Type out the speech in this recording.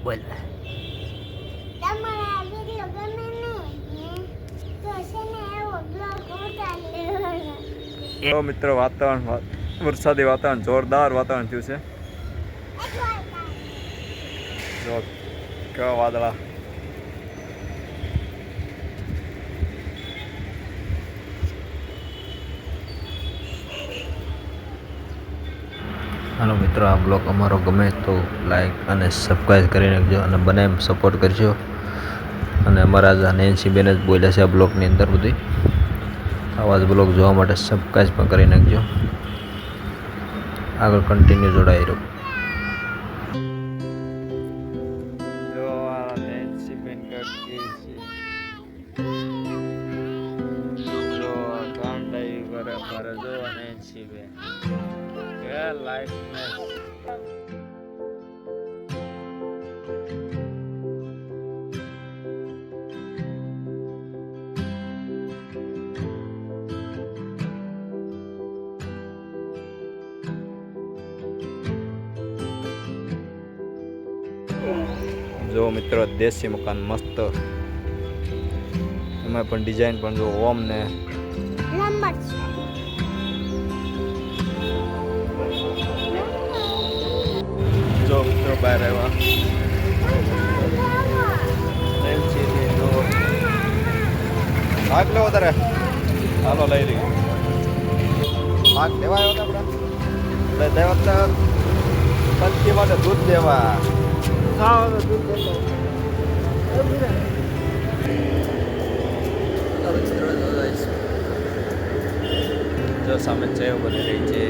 બોલ તો છે ને એવો બ્લોગ ઉતાર લેવાનો તો મિત્રો વાતાવરણ વરસાદી વાતાવરણ જોરદાર વાતાવરણ થયું છે જો કેવા વાદળા હાલો મિત્રો, આ બ્લોગ અમારો ગમે તો લાઈક અને સબસ્ક્રાઈબ કરી નાખજો અને બને એમ સપોર્ટ કરજો. અને અમારા જ નેન્સીબેન જ બોલ્યા છે આ બ્લોગની અંદર બધી. આવા જ બ્લોગ જોવા માટે સબસ્ક્રાઈબ પણ કરી નાખજો. આગળ કન્ટિન્યુ જોડાઈ રહ્યો જો છે. કરે કરે જો નેન્સી બેન. કે લાઈફ જો મિત્રો દેશી મકાન મસ્ત. એમાં પણ ડિઝાઇન પણ જો ઓમ ને. નંબર છે. બહાર આવ્યા. ભાગ લેવો તારે હાલો લઈ લઈએ. ભાગ લેવા આવ્યો હતા આપણે. એટલે દેવા. તો પંથી માટે દૂધ દેવા જો સામે ચેવ બની રહી છે